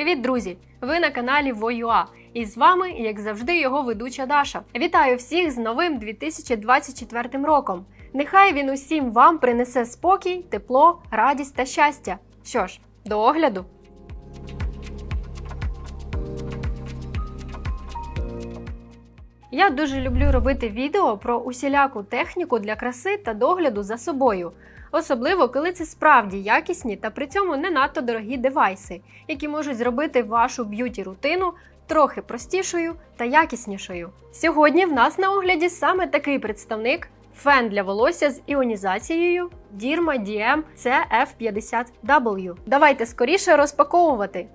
Привіт, друзі! Ви на каналі Воюа. І з вами, як завжди, його ведуча Даша. Вітаю всіх з новим 2024 роком. Нехай він усім вам принесе спокій, тепло, радість та щастя. Що ж, до огляду. Я дуже люблю робити відео про усіляку техніку для краси та догляду за собою, особливо коли це справді якісні та при цьому не надто дорогі девайси, які можуть зробити вашу б'юті рутину трохи простішою та якіснішою. Сьогодні в нас на огляді саме такий представник. Фен для волосся з іонізацією Dirma DM CF50W. Давайте скоріше розпаковувати.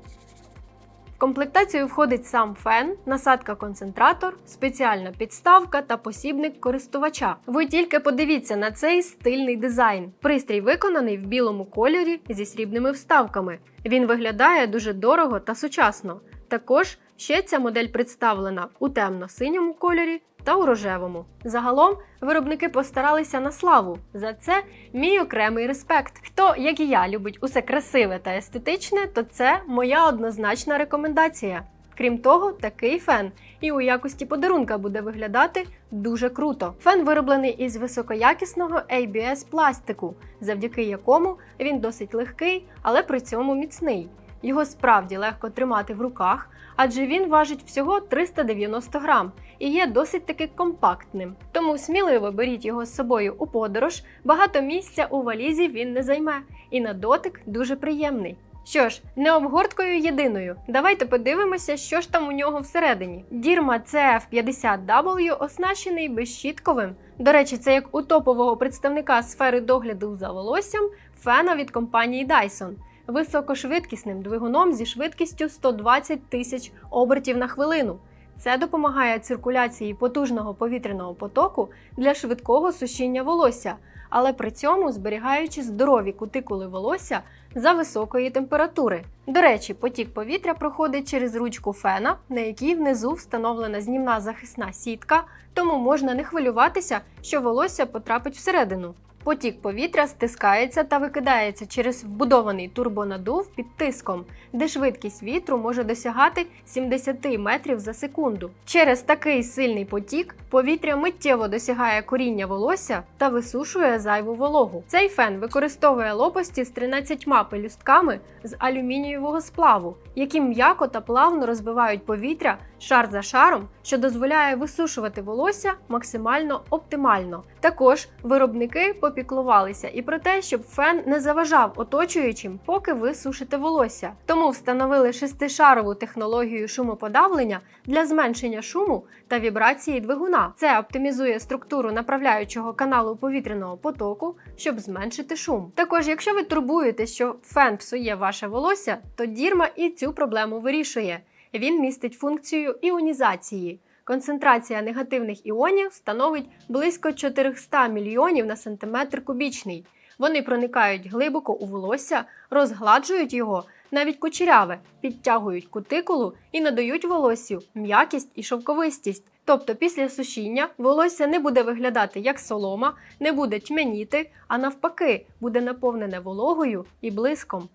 Комплектацію входить сам фен, насадка-концентратор, спеціальна підставка та посібник користувача. Ви тільки подивіться на цей стильний дизайн. Пристрій виконаний в білому кольорі зі срібними вставками. Він виглядає дуже дорого та сучасно. Також ще ця модель представлена у темно-синьому кольорі та у рожевому. Загалом виробники постаралися на славу. За це мій окремий респект. Хто, як і я, любить усе красиве та естетичне, то це моя однозначна рекомендація. Крім того, такий фен і у якості подарунка буде виглядати дуже круто. Фен вироблений із високоякісного ABS пластику, завдяки якому він досить легкий, але при цьому міцний. Його справді легко тримати в руках, адже він важить всього 390 грам і є досить таки компактним. Тому сміливо беріть його з собою у подорож, багато місця у валізі він не займе, і на дотик дуже приємний. Що ж, не обгорткою єдиною. Давайте подивимося, що ж там у нього всередині. Дірма CF50W оснащений безщітковим. До речі, це як у топового представника сфери догляду за волоссям фена від компанії Dyson високошвидкісним двигуном зі швидкістю 120 тисяч обертів на хвилину. Це допомагає циркуляції потужного повітряного потоку для швидкого сушіння волосся, але при цьому зберігаючи здорові кутикули волосся за високої температури. До речі, потік повітря проходить через ручку фена, на якій внизу встановлена знімна захисна сітка, тому можна не хвилюватися, що волосся потрапить всередину. Потік повітря стискається та викидається через вбудований турбонадув під тиском, де швидкість вітру може досягати 70 метрів за секунду. Через такий сильний потік повітря миттєво досягає коріння волосся та висушує зайву вологу. Цей фен використовує лопасті з 13 пелюстками з алюмінієвого сплаву, які м'яко та плавно розбивають повітря шар за шаром, що дозволяє висушувати волосся максимально оптимально. Також виробники попіклувалися і про те, щоб фен не заважав оточуючим, поки ви сушите волосся. Тому встановили шестишарову технологію шумоподавлення для зменшення шуму та вібрації двигуна. Це оптимізує структуру направляючого каналу повітряного потоку, щоб зменшити шум. Також, якщо ви турбуєте, що фен псує ваше волосся, то дірма і цю проблему вирішує. Він містить функцію іонізації. Концентрація негативних іонів становить близько 400 мільйонів на сантиметр кубічний. Вони проникають глибоко у волосся, розгладжують його, навіть кучеряве, підтягують кутикулу і надають волоссю м'якість і шовковистість. Тобто після сушіння волосся не буде виглядати як солома, не буде тьмяніти, а навпаки, буде наповнене вологою і блиском.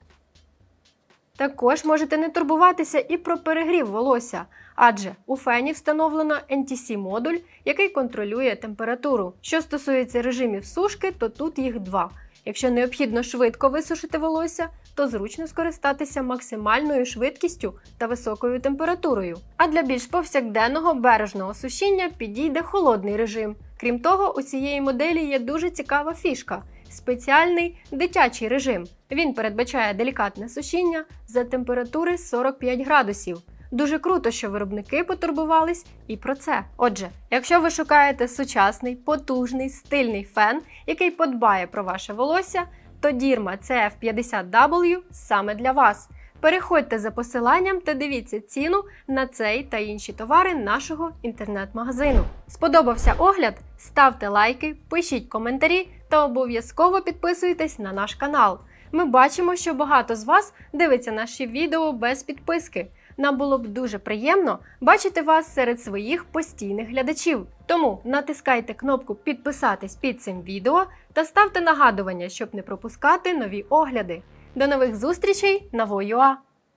Також можете не турбуватися і про перегрів волосся, адже у фені встановлено NTC-модуль, який контролює температуру. Що стосується режимів сушки, то тут їх два. Якщо необхідно швидко висушити волосся, то зручно скористатися максимальною швидкістю та високою температурою. А для більш повсякденного бережного сушіння підійде холодний режим. Крім того, у цієї моделі є дуже цікава фішка спеціальний дитячий режим. Він передбачає делікатне сушіння за температури 45 градусів. Дуже круто, що виробники потурбувались і про це. Отже, якщо ви шукаєте сучасний, потужний, стильний фен, який подбає про ваше волосся, то Дірма CF50W саме для вас. Переходьте за посиланням та дивіться ціну на цей та інші товари нашого інтернет-магазину. Сподобався огляд? Ставте лайки, пишіть коментарі та обов'язково підписуйтесь на наш канал. Ми бачимо, що багато з вас дивиться наші відео без підписки. Нам було б дуже приємно бачити вас серед своїх постійних глядачів. Тому натискайте кнопку підписатись під цим відео та ставте нагадування, щоб не пропускати нові огляди. До нових зустрічей на Воюа!